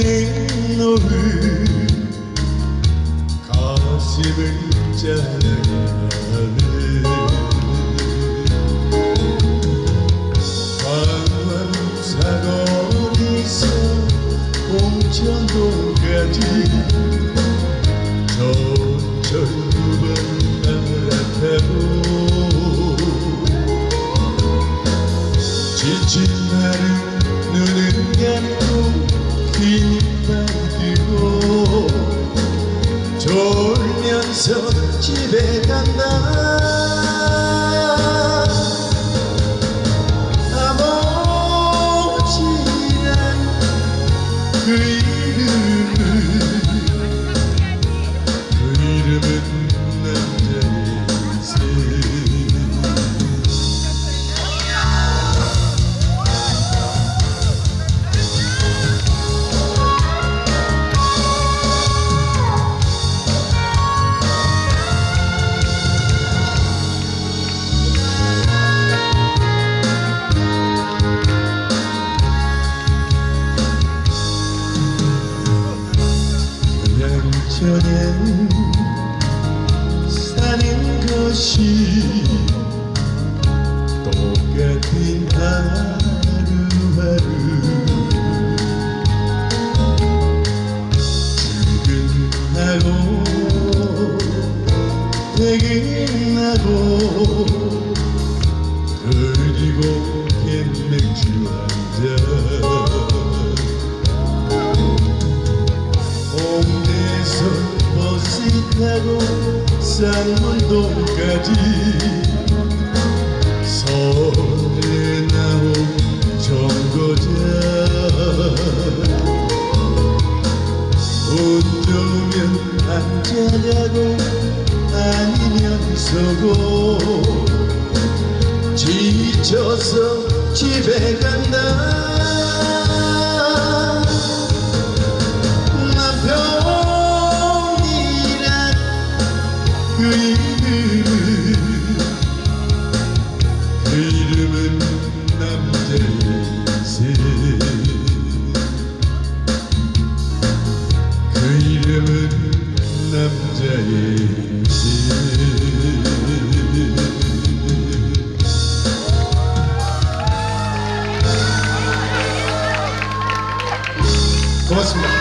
지는 오후 가슴을 짜는 강원사거리서 공천동까지 전철두번 날아타고 지친 날은 눈은 감고 빈발 들고 졸면서 집에 간다. 아버지란 그 이름은 저냥 사는 것이 똑같은 하루하루 출근하고 퇴근하고 그리고 캔맥주 한잔 타고 쌍문동까지 서울에 나온 정거장. 운 좋으면 앉아가고 아니면 서고 지쳐서 집에 간다 그 이름은 그 이름은 남자의 새그 이름은 남자의 새 고맙습니다.